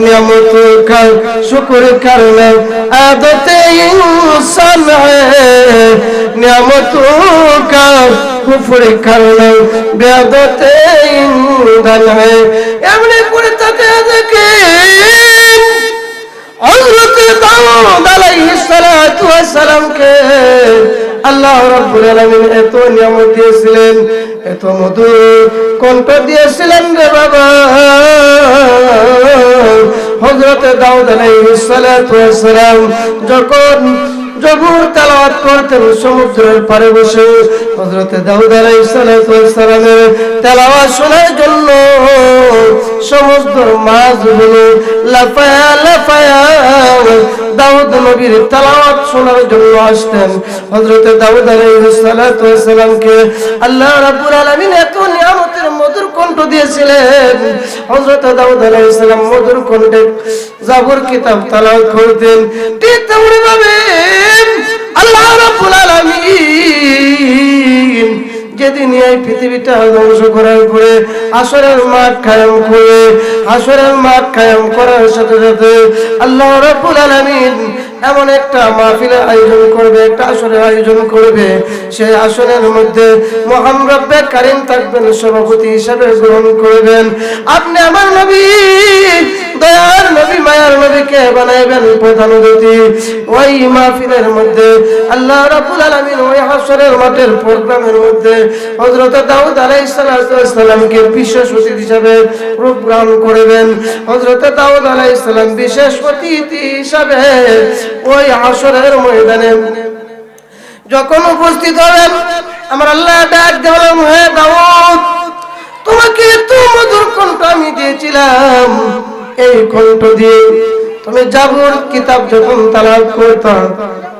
नियमत का शुक्र करना आदत इंसान है नियमतों का কুফরি করনা বেদতে ইন্ধন হয় এমনি করে তাকে দেখে হযরত দাউদ আলাইহিস সালাতু ওয়াস সালামকে আল্লাহ রাব্বুল আলামিন এত নিয়ামত দিয়েছিলেন এত মধুর কণ্ঠ দিয়েছিলেন রে বাবা হযরত দাউদ আলাইহিস সালাতু ওয়াস সালাম যখন জবুর তেলাওয়াত করতেন সমুদ্রের পারে বসে, হযরতে দাউদ আলাইহিস সালামের তেলাওয়াত শোনার জন্য সমস্ত মাছগুলো লাফায়া লাফায়া দাউদ নবীর তেলাওয়াত শোনার জন্য আসতেন। হযরতে দাউদ আলাইহিস সালামকে আল্লাহ রাব্বুল আলামিন এত নিয়ামতের মধুর কণ্ঠ দিয়েছিলেন। হযরত দাউদ আলাইহিস সালাম মধুর কণ্ঠে জাবর কিতাব তেলাওয়াত করতেন। আল্লাহ রাব্বুল আলামিন যেদিন এই পৃথিবীটা ধ্বংস করার পরে আসরের মাঠ কায়েম করে, আসরের মাঠ কায়েম করার সাথে সাথে আল্লাহ রাব্বুল আলামিন এমন একটা মাহফিলের আয়োজন করবে, একটা আসরের আয়োজন করবে। সেই আসনের মধ্যে মহান রব্বে কারিম থাকবেন, সভাপতি হিসাবে গ্রহণ করবেন। আপনি আমার নবী দয়ার নবী, মায়ার নবীকে বানাইবেন প্রধান অতিথি। ওই মাহফিলের মধ্যে আল্লাহ রাব্বুল আলামিন ওই হাসরের মাঠের প্রোগ্রামের মধ্যে হযরত দাউদ আলাইহিস সালামকে বিশেষ অতিথি হিসাবে গ্রহণ করবেন। হযরত দাউদ আলাইহিস বিশেষ অতিথি হিসাবে ওই হাসরের ময়দানে যখন উপস্থিত হবেন আমার আল্লাহ ডাক দেওয়ালাম হে দাউদ, তোমাকে এত মধুর কণ্ঠ আমি দিয়েছিলাম। এই কণ্ঠ দিয়ে তুমি জাবুর কিতাব যখন তালাব করতাম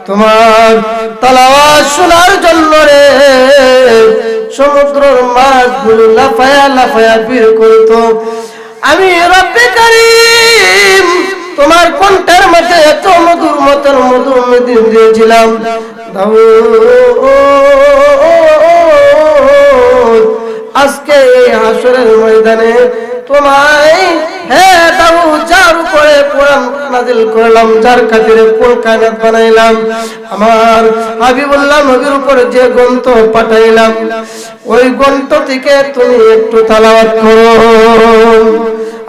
তোমার তালাওয়াত শোনার জন্য রে, সমুদ্রের মাছগুলো লাফায়া লাফায়া বের করতো। আমি রব্বে কারিম, তোমার কণ্ঠের মধ্যে এত মধুর মতন মধুর মধুর দিয়েছিলাম। আজকে এই হাসরের ময়দানে তোমায় হে দাউদ, যার করলাম, যার খাতিরে কোন বানাইলাম, আমার নবীর উপরে যে গ্রন্থ পাঠাইলাম, ওই গ্রন্থ থেকে তুমি একটু তালাওয়াত করো।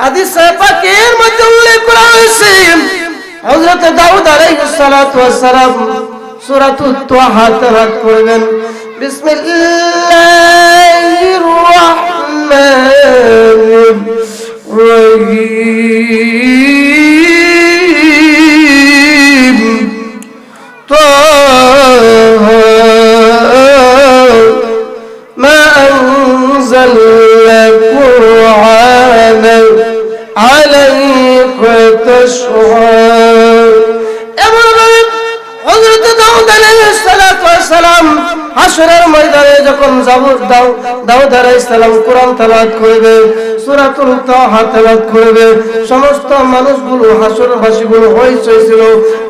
হাদিস পাকের মধ্যে দাউদ আলাইহিস সালাতু ওয়াস সালাম করবেন। বিসমিল্লাহির যখন দাউদ আলাইহিস সালাম, কোরআন তেলাওয়াত করবে, সূরাতুল তাহা তেলাওয়াত করবে। সমস্ত মানুষগুলো হইচই ছিল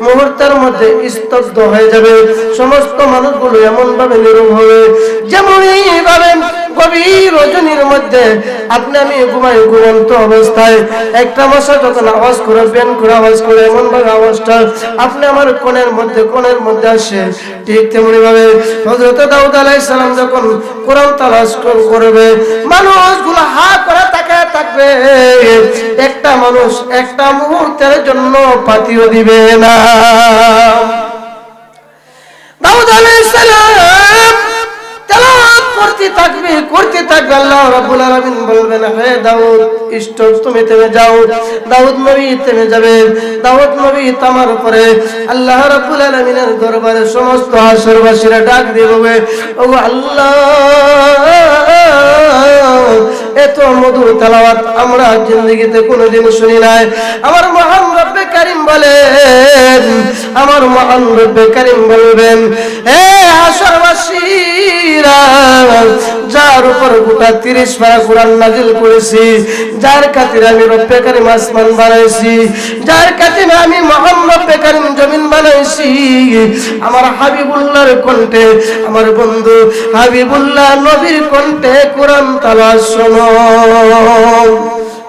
মুহূর্তের মধ্যে স্তব্ধ হয়ে যাবে। সমস্ত মানুষগুলো এমন ভাবে নীরব হবে, যেমনই ভাবে গভীর রজনীর মধ্যে আপনি আমি ঘুমাই ঘুমন্ত অবস্থায়। একটা মশা যখন আওয়াজ করে, বেন করে আওয়াজ করে, এমন ভাবে আওয়াজটা আপনি আমার কোণের মধ্যে কোণের মধ্যে আসে। ঠিক তেমনি ভাবে হযরত দাউদ আলাইহিস সালাম যখন কোরআন তালাশ করবে, মানুষগুলো হা করে তাকায় থাকবে। একটা মানুষ একটা মুহূর্তের জন্য পাতিও দিবে না। দাউদ আলাইহিস সালাম করতে থাকবে করতে থাকবে। আল্লাহ রাব্বুল আলামিন বলবেন, হে দাউদ স্টপ তুমি থেমে যাও। দাউদ নবী থেমে যাবে। দাউদ নবী তামার উপরে আল্লাহ রাব্বুল আলামিনের দরবারে সমস্ত হাসরবাসীরা ডাক দিয়ে ও আল্লাহ, এত মধুর তেলাওয়াত আমরা জিন্দগিতে কোনোদিন শুনি নাই। আমার মহান রব্বে কারিম বলেন, আমার মহান রব্বে কারিম বলবেন, হে যার উপর গোটা তিরিশ নাজিল করেছি, যার খাতিরে আমি কারিম আসমান বানাইছি, যার খাতিরে আমি কারিম জমিন বানাইছি। আমার কণ্ঠে, আমার বন্ধু হাবিবুল্লাহ নবীর কণ্ঠে কোরআন শোনো।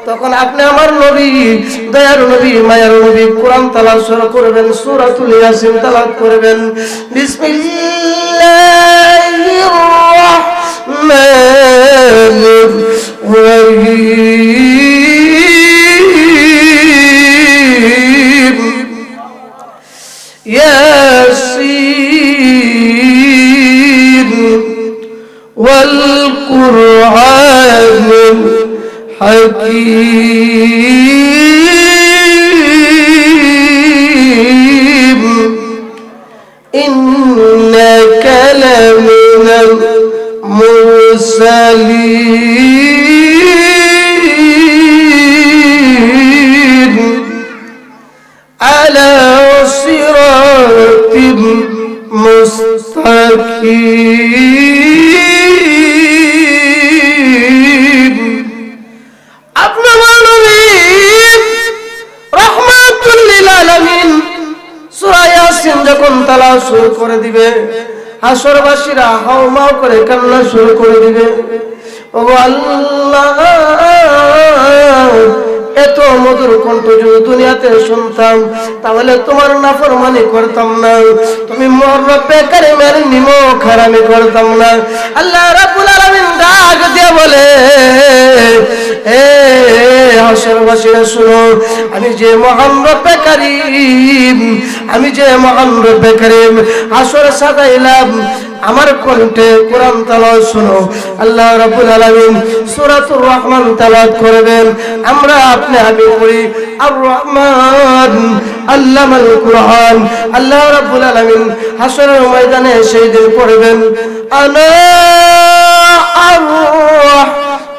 তখন আপনি আমার নবী, দয়ার নবী, মায়ার নবী, কোরআন তালাওয়াত শুরু করবেন, সূরাতুল ইয়াসিন তালাওয়াত করবেন। বিসমিল্লাহির الرحمن الرحيم. ياسين والقرآن الحكيم. মুস্তাকিম। আপনার নবী রহমাতুল যখন তেলাওয়াত শুরু করে দিবে, হাসরবাসীরা হাওমাও করে কান্না শুরু করে দিবে। ও আল্লাহ এত মধুর কণ্ঠ যদি দুনিয়াতে শুনতাম, তাহলে তোমার নাফরমানি করতাম না। তুমি মোর বেকারি কারিমের নিমো খারামি করতাম না। আল্লাহ রাবুল আলামিন ডাক দিয়ে বলে এ হাসরবাসীরা শুনো আমি যে মহান রব্বে কারিম, আমি যে মহান রব্বে কারিম হাসর সাজাইলাম। আমার কণ্ঠে কোরআন তালাওয়াত শুনো। আল্লাহ রাব্বুল আলামিন সূরাতুর রহমান তালাওয়াত করবেন। আমরা আপনি আমি পড়ি আর রহমান আল্লামাল কোরআন। আল্লাহ রাব্বুল আলামিন হাসরের ময়দানে সেই দিন পড়বেন। আনা আর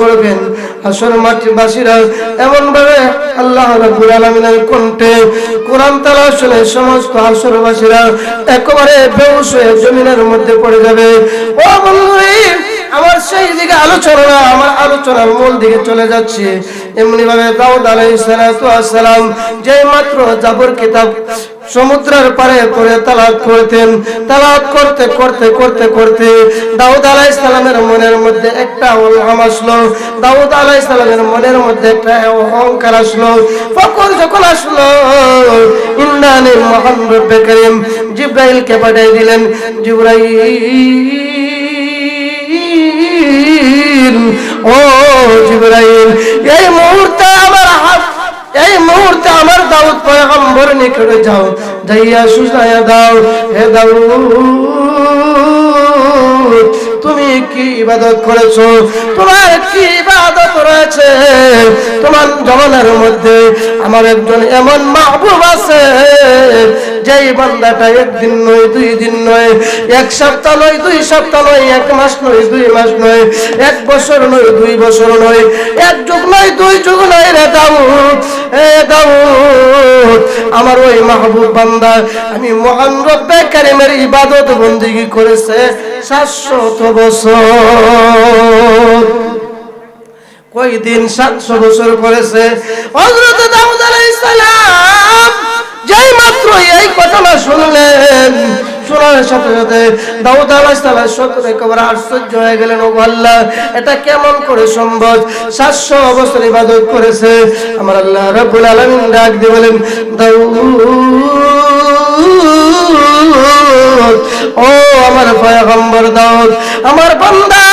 করবেন। এমন ভাবে আল্লাহ রাব্বুল আলামিনের কণ্ঠে তালাশ শুনে সমস্ত একেবারে বেউস হয়ে জমিনের মধ্যে পড়ে যাবে। ও বন্ধুরে, আমার সেই দিকে আলোচনা, আমার আলোচনার মূল দিকে চলে যাচ্ছে। এমনি ভাবে দাউদ আলাইসালাম যে মাত্র জাবর কিতাব সমুদ্রের পারে করে তালাত করতেন। তালাত করতে করতে করতে করতে দাউদ আলাইসালামের মনের মধ্যে একটা উলহাম আসলো। দাউদ আলাইসালামের মনের মধ্যে একটা অহংকার আসলো। ফকর যখন আসলো ইন্দানি মহান রব্বে করিম, জিব্রাইলকে পাঠিয়ে দিলেন। জিব্রাইল, ও জিব্রাইল, এই মুহূর্তে আমার এই মুহূর্তে আমার দাউদ পয়গম্বর নিকটে যাও যাইয়া সুসায়া দাও। হে দাউদ তুমি কি ইবাদত করেছ? তোমার কি ইবাদত রয়েছে? তোমার জমানার মধ্যে আমার একজন এমন মাহবুব আছে, যেই বান্দাটা একদিন নয়, দুই দিন নয়, এক সপ্তাহ নয়, দুই সপ্তাহ নয়, এক মাস নয়, দুই মাস নয়, এক বছর নয়, দুই বছর নয়, এক যুগ নয়, দুই যুগ নয় রে দাউদ, এ দাউদ, আমার ওই মাহবুব বান্দা, আমি মহান রব্বে কারিমের ইবাদত বন্দিগি করেছে সাতশত বছর। কয়দিন সাতশো বছর করেছে? হজরত দাউদ আলাইহিস সালাম যেই মাত্র এই ঘটনা শুনলেন সাথে সাথে দাউদ হয়ে গেলেন এটা কেমন করে সম্ভব? সাতশো করেছে। আমার আল্লাহ রাব্বুল আলামিন ডাক দিয়ে বলেন, দাউদ ও আমার পয়গম্বর দাউদ আমার বান্দা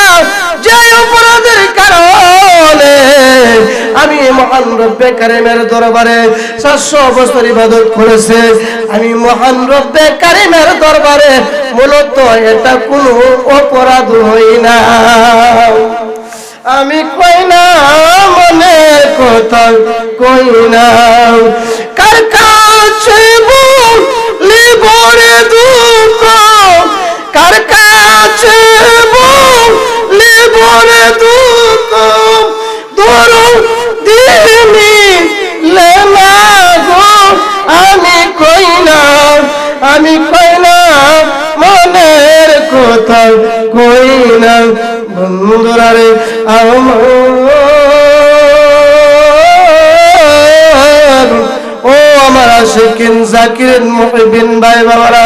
যে অপরাধের কারণে আমি মহান রব্বে কারিমের দরবারে সাতশো বছর ইবাদত করেছে, আমি মহান রব্বে কারিমের দরবারে মূলত এটা কোনো অপরাধ হই না। আমি কই না মনের কথা কই না। কার কাছে বলিব রে দুঃখ, কার কাছে বলিব রে দুঃখ? দূর দিনি লেলা গো আমি কই না আমি কই না মনের কথা কই না বন্ধুরা রে, আমার আশিকিন জাকিরিন মুহিবিন ভাই বাবারা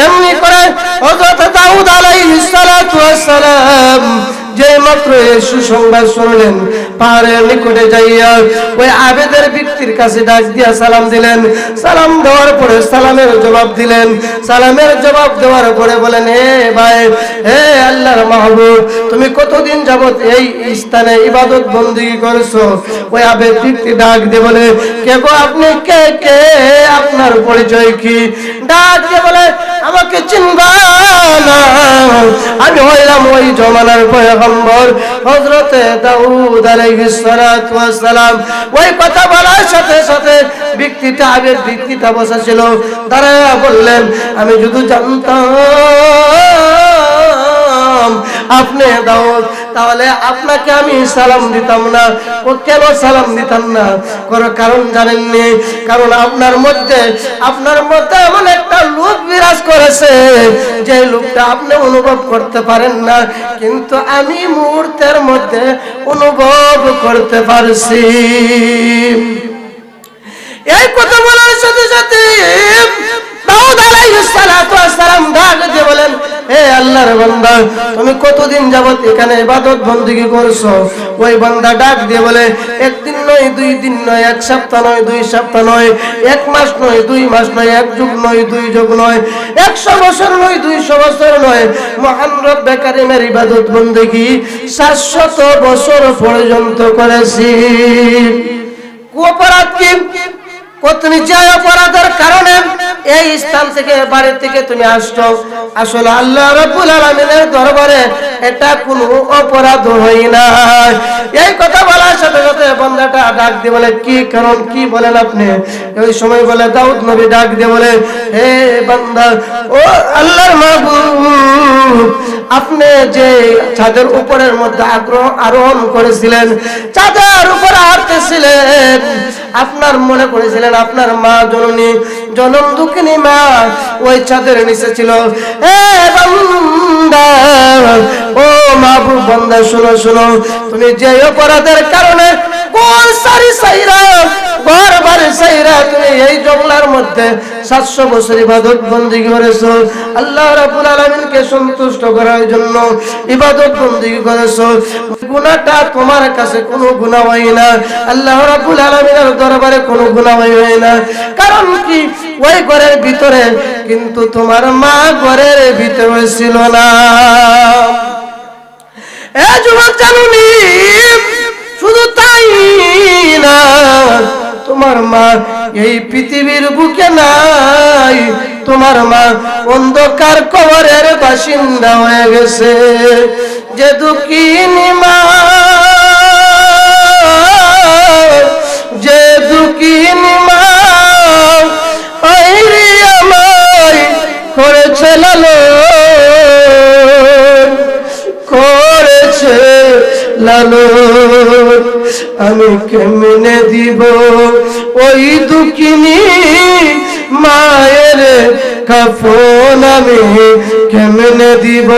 এমনি করে হযরত দাউদ আলাইহিস সালাতু ওয়াস সালাম যে মাত্র সুসংবাদ শুনলেন, পাহাড়ের নিকটে যাইয়া ওই আবেদের ব্যক্তির কাছে ডাক দিয়া সালাম দিলেন। সালাম দেওয়ার পরে সালামের জবাব দিলেন। সালামের জবাব দেওয়ার পরে বলেন হে ভাই হে আল্লাহর মাহবুব, তুমি কতদিন যাবত এই স্থানে ইবাদত বন্দিগি করছ? ওই আবেদ ব্যক্তি ডাক দিয়ে বলে, কে গো আপনি? কে কে? আপনার পরিচয় কি? ডাক দিয়ে বলে, আমাকে চিনবা না। আমি হইলাম ওই জমানার পয়গম্বর হজরত দাউদ আলাইহিস সালাম ওই কথা বলার সাথে সাথে ব্যক্তিটা আগে ব্যক্তিটা বসা ছিল তারা বললেন, আমি যদি জানতাম, আপনি দাউদ তাহলে আপনাকে আমি সালাম দিতাম না। ও কেন সালাম দিতাম না? কোন কারণ জানেননি? কারণ আপনার মধ্যে আপনার মধ্যে এমন একটা লোক বিরাজ করেছে, যে লোকটা আপনি অনুভব করতে পারেন না। কিন্তু আমি মুহূর্তের মধ্যে অনুভব করতে পারছি। এই কথা বলার সাথে সাথে দাউদ আলাইহিস সালাতু ওয়াস সালাম ডাক দিয়ে বলেন হে আল্লাহর বান্দা, তুমি কতদিন যাবত এখানে ইবাদত বন্দিগি করছ? ওই বান্দা ডাক দিয়ে বলে এক একদিন নয়, দুই দিন নয়, এক সপ্তাহ নয়, দুই সপ্তাহ নয়, এক মাস নয়, দুই মাস নয়, এক যুগ নয়, দুই যুগ নয়, একশো বছর নয়, দুইশো বছর নয়, মহান রব্বে কারিমের ইবাদত বন্দিগি সাতশত বছর পর্যন্ত করেছি। অপরাধ কি? তুমি যে অপরাধের কারণে? এই থেকে থেকে তুমি আসলে দরবারে এটা কোনো অপরাধ এই কথা বলার সাথে সাথে বান্দাটা ডাক দিয়ে বলে, কি কারণ, কি বলেন আপনি? ওই সময় বলে, দাউদ নবী ডাক দিয়ে বলে, হে বান্দা, ও আল্লাহর আপনি যে ছাদের উপরের মধ্যে আগ্রহ আরোহণ করেছিলেন, চাঁদের উপরে হাঁটতেছিলেন আপনার মনে করেছিলেন আপনার মা জননী, জনম দুঃখিনী মা, ওই ছাদের নিচে ছিল। ও মা বন্ধা শুনো শুনো, তুমি যে অপরাধের কারণে কোন গুণা হয় না। দরবারে কারণ কি? ওই ঘরের ভিতরে কিন্তু তোমার মা ঘরের ভিতরে ছিল না। শুধু তাই না, তোমার মা এই পৃথিবীর বুকে নাই। তোমার মা অন্ধকার কবরের বাসিন্দা হয়ে গেছে। যে দুঃখিনী মা, যে দুঃখিনী মা করেছে লালো লালো, আমি কেমনে দিব ওই দুঃখিনী মায়ের কাফন? আমি কেমনে দিব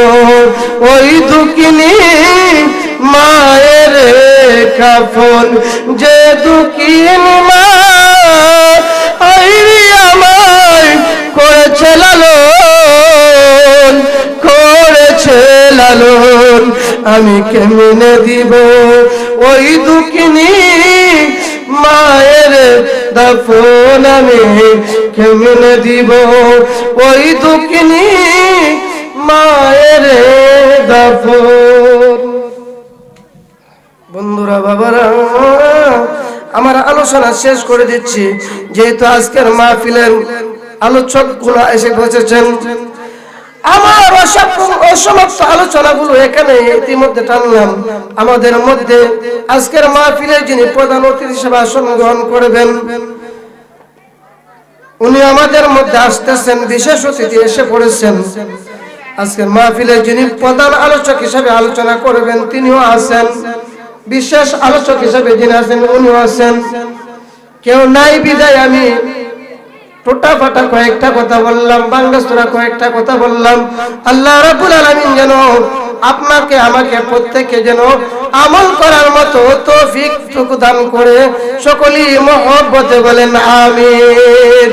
ওই দুঃখিনী মায়ের কাফন? যে দুঃখিনী মা আমায় করেছে লালন আমি কেমনে দিব? ওই দুঃখিনী মায়ের দফন আমি কেমনে দিব? ওই দুঃখিনী মায়ের দফন। বন্ধুরা, বাবারা, আমার আলোচনা শেষ করে দিচ্ছি। যেহেতু আজকের মাহফিলের আলোচকগুলো এসে বসেছেন আমার অসম- অসমাপ্ত এখানে ইতিমধ্যে টানলাম। আমাদের মধ্যে আজকের মাহফিলে যিনি প্রধান অতিথি হিসেবে আসন গ্রহণ করবেন, উনি আমাদের মধ্যে আসতেছেন, বিশেষ অতিথি এসে পড়েছেন। আজকের মাহফিলে যিনি প্রধান আলোচক হিসেবে আলোচনা করবেন, তিনিও আছেন। বিশেষ আলোচক হিসেবে যিনি আছেন, উনিও আছেন। কেউ নাই বিদায় আমি টোটা ফাটা কয়েকটা কথা বললাম, বাঙ্গাসুরা কয়েকটা কথা বললাম। আল্লাহ রাবুল আলমিন যেন আপনাকে, আমাকে প্রত্যেককে যেন আমল করার মতো তৌফিক দান করে, সকলেই মহব্বতে বলেন, আমিন।